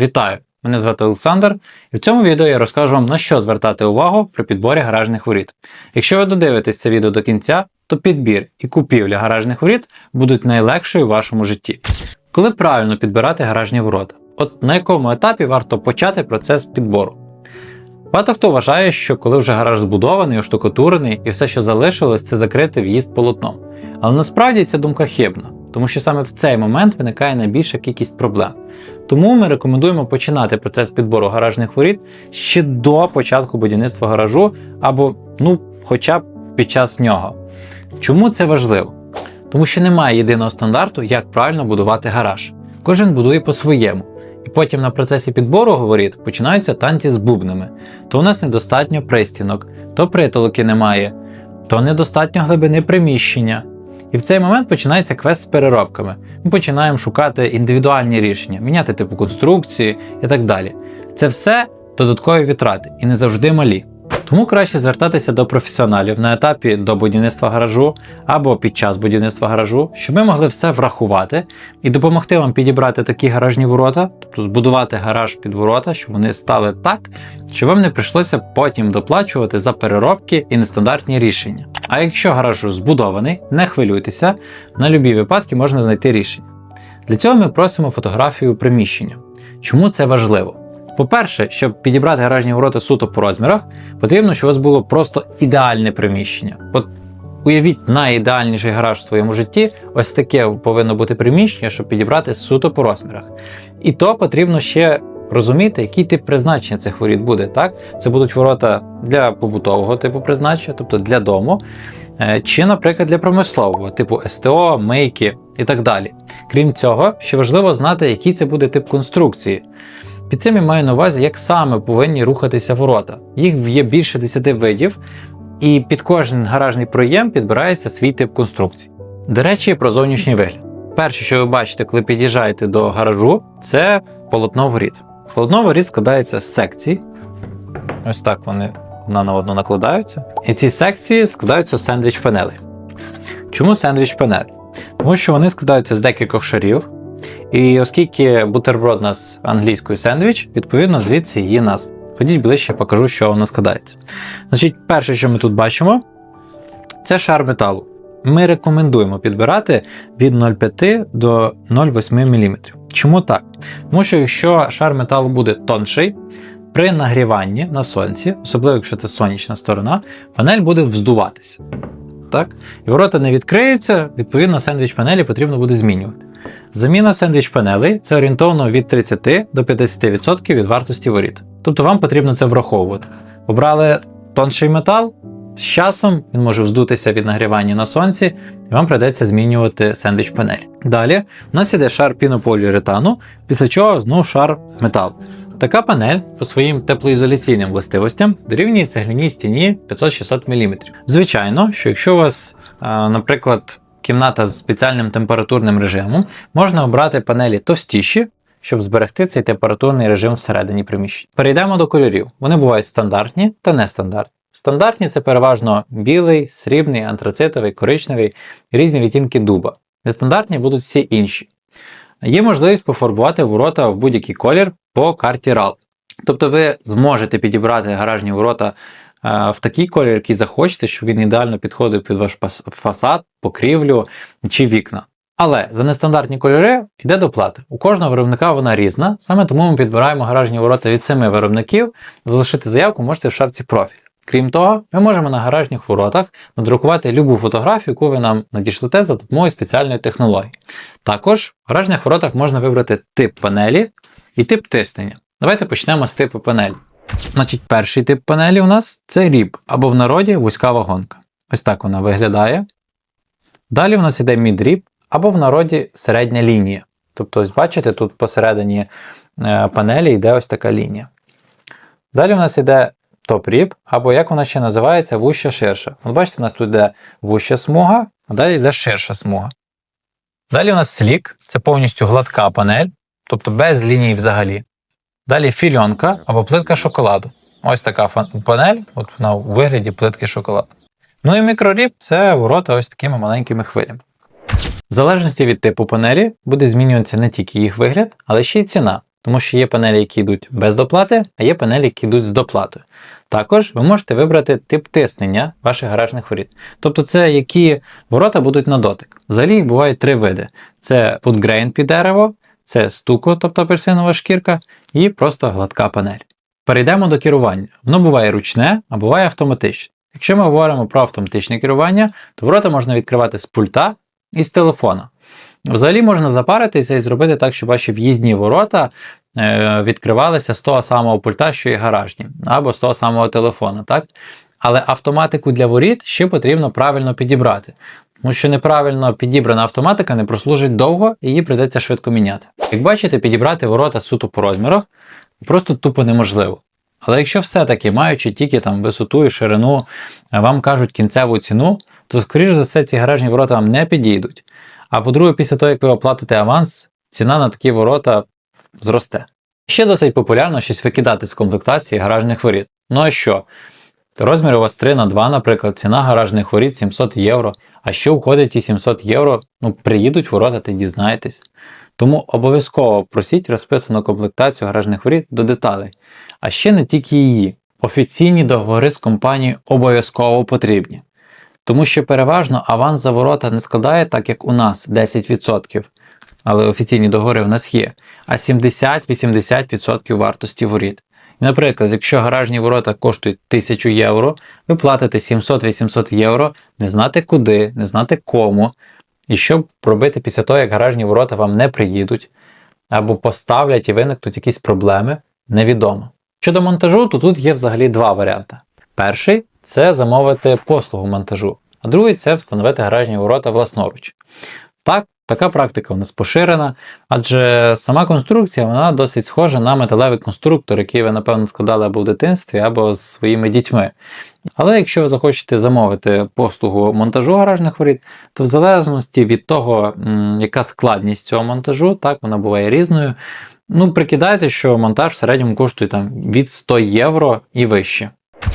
Вітаю! Мене звати Олександр, і в цьому відео я розкажу вам на що звертати увагу при підборі гаражних воріт. Якщо ви додивитесь це відео до кінця, то підбір і купівля гаражних воріт будуть найлегшою в вашому житті. Коли правильно підбирати гаражні ворота? От на якому етапі варто почати процес підбору? Багато хто вважає, що коли вже гараж збудований, оштукатурений і все, що залишилось, це закрити в'їзд полотном. Але насправді ця думка хибна, тому що саме в цей момент виникає найбільша кількість проблем. Тому ми рекомендуємо починати процес підбору гаражних воріт ще до початку будівництва гаражу, або ну, хоча б під час нього. Чому це важливо? Тому що немає єдиного стандарту, як правильно будувати гараж. Кожен будує по-своєму. І потім на процесі підбору воріт починаються танці з бубнами. То у нас недостатньо пристінок, то притолоки немає, то недостатньо глибини приміщення. І в цей момент починається квест з переробками. Ми починаємо шукати індивідуальні рішення, міняти типу конструкції і так далі. Це все додаткові витрати і не завжди малі. Тому краще звертатися до професіоналів на етапі до будівництва гаражу або під час будівництва гаражу, щоб ми могли все врахувати і допомогти вам підібрати такі гаражні ворота, тобто збудувати гараж під ворота, щоб вони стали так, щоб вам не прийшлося потім доплачувати за переробки і нестандартні рішення. А якщо гараж збудований, не хвилюйтеся, на любі випадки можна знайти рішення. Для цього ми просимо фотографію приміщення. Чому це важливо? По-перше, щоб підібрати гаражні ворота суто по розмірах, потрібно, щоб у вас було просто ідеальне приміщення. От уявіть найідеальніший гараж в своєму житті, ось таке повинно бути приміщення, щоб підібрати суто по розмірах. І то потрібно ще розуміти, який тип призначення цих воріт буде. Так? Це будуть ворота для побутового типу призначення, тобто для дому, е, чи, наприклад, для промислового, типу СТО, мийки і так далі. Крім цього, ще важливо знати, який це буде тип конструкції. Під цим я маю на увазі, як саме повинні рухатися ворота. Їх є більше 10 видів, і під кожен гаражний проєм підбирається свій тип конструкції. До речі, про зовнішній вигляд. Перше, що ви бачите, коли під'їжджаєте до гаражу, це полотно воріт. Полотно воріт складається з секцій. Ось так вони одна на одну накладаються. І ці секції складаються з сендвіч панелей. Чому сендвіч панель? Тому що вони складаються з декількох шарів. І оскільки бутерброд у нас англійською сендвіч, відповідно звідси її назва. Ходіть ближче, покажу, що вона складається. Значить, перше, що ми тут бачимо, це шар металу. Ми рекомендуємо підбирати від 0,5 до 0,8 мм. Чому так? Тому що якщо шар металу буде тонший, при нагріванні на сонці, особливо якщо це сонячна сторона, панель буде вздуватися. Так? І ворота не відкриються, відповідно, сендвіч панелі потрібно буде змінювати. Заміна сендвіч панелей це орієнтовно від 30 до 50% від вартості воріт. Тобто вам потрібно це враховувати. Обрали тонший метал, з часом він може вздутися від нагрівання на сонці, і вам прийдеться змінювати сендвіч панель. Далі у нас іде шар пінополіуретану, після чого знову шар металу. Така панель по своїм теплоізоляційним властивостям дорівнює цегляній стіні 500-600 мм. Звичайно, що якщо у вас, наприклад, кімната з спеціальним температурним режимом, можна обрати панелі товстіші, щоб зберегти цей температурний режим всередині приміщення. Перейдемо до кольорів. Вони бувають стандартні та нестандартні. Стандартні це переважно білий, срібний, антрацитовий, коричневий, різні відтінки дуба. Нестандартні будуть всі інші. Є можливість пофарбувати ворота в будь-який колір по карті RAL. Тобто ви зможете підібрати гаражні ворота в такий колір, який захочете, щоб він ідеально підходив під ваш фасад, покрівлю чи вікна. Але за нестандартні кольори йде доплата. У кожного виробника вона різна, саме тому ми підбираємо гаражні ворота від семи виробників. Залишити заявку можете в шапці профіль. Крім того, ми можемо на гаражних воротах надрукувати любу фотографію, яку ви нам надішлете за допомогою спеціальної технології. Також в гаражних воротах можна вибрати тип панелі і тип тиснення. Давайте почнемо з типу панелі. Значить, перший тип панелі у нас це ріб, або в народі вузька вагонка. Ось так вона виглядає. Далі у нас йде мідріб, або в народі середня лінія. Тобто, ось бачите, тут посередині е, панелі йде ось така лінія. Далі у нас йде топ-ріб, або як вона ще називається, вуща ширша. От бачите, у нас тут йде вуща смуга, а далі йде ширша смуга. Далі у нас слік, це повністю гладка панель, тобто без ліній взагалі. Далі фільонка або плитка шоколаду. Ось така панель, от вона у вигляді плитки шоколаду. Ну і мікроріб це ворота ось такими маленькими хвилями. В залежності від типу панелі буде змінюватися не тільки їх вигляд, але ще й ціна. тому що є панелі, які йдуть без доплати, а є панелі, які йдуть з доплатою. Також ви можете вибрати тип тиснення ваших гаражних воріт. Тобто це які ворота будуть на дотик. Взагалі їх бувають три види: це woodgrain під дерево, це стуко, тобто апельсинова шкірка, і просто гладка панель. Перейдемо до керування. Воно буває ручне, а буває автоматичне. Якщо ми говоримо про автоматичне керування, то ворота можна відкривати з пульта і з телефона. Взагалі можна запаритися і зробити так, щоб ваші в'їзні ворота е, відкривалися з того самого пульта, що і гаражні, або з того самого телефона. Так? Але автоматику для воріт ще потрібно правильно підібрати. Тому що неправильно підібрана автоматика не прослужить довго і її прийдеться швидко міняти. Як бачите, підібрати ворота суто по розмірах просто тупо неможливо. Але якщо все-таки маючи тільки там висоту і ширину, вам кажуть кінцеву ціну, то скоріш за все ці гаражні ворота вам не підійдуть. А по-друге, після того, як ви оплатите аванс, ціна на такі ворота зросте. Ще досить популярно щось викидати з комплектації гаражних воріт. Ну а що? Розмір у вас 3 на 2, наприклад, ціна гаражних воріт 700 євро. А що входить ті 700 євро? Ну, приїдуть ворота, ти дізнаєтесь. Тому обов'язково просіть розписану комплектацію гаражних воріт до деталей. А ще не тільки її. Офіційні договори з компанією обов'язково потрібні. Тому що переважно аванс за ворота не складає так, як у нас 10%, але офіційні договори в нас є, а 70-80% вартості воріт. Наприклад, якщо гаражні ворота коштують 1000 євро, ви платите 700-800 євро, не знати куди, не знати кому. І що робити після того, як гаражні ворота вам не приїдуть, або поставлять і виникнуть якісь проблеми, невідомо. Щодо монтажу, то тут є взагалі два варіанти. Перший це замовити послугу монтажу, а другий це встановити гаражні ворота власноруч. Так, така практика у нас поширена, адже сама конструкція вона досить схожа на металевий конструктор, який ви, напевно, складали або в дитинстві, або з своїми дітьми. Але якщо ви захочете замовити послугу монтажу гаражних воріт, то в залежності від того, яка складність цього монтажу, так, вона буває різною. Ну, прикидайте, що монтаж в середньому коштує там від 100 євро і вище.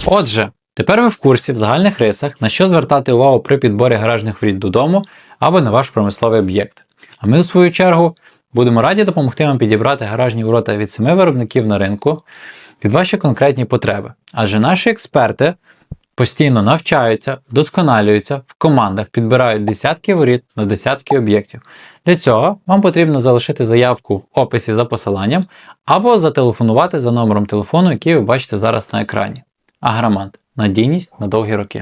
Отже, тепер ви в курсі в загальних рисах, на що звертати увагу при підборі гаражних воріт додому або на ваш промисловий об'єкт. А ми, у свою чергу, будемо раді допомогти вам підібрати гаражні ворота від семи виробників на ринку під ваші конкретні потреби. Адже наші експерти постійно навчаються, вдосконалюються, в командах підбирають десятки воріт на десятки об'єктів. Для цього вам потрібно залишити заявку в описі за посиланням або зателефонувати за номером телефону, який ви бачите зараз на екрані. Агромант. Надійність на довгі роки.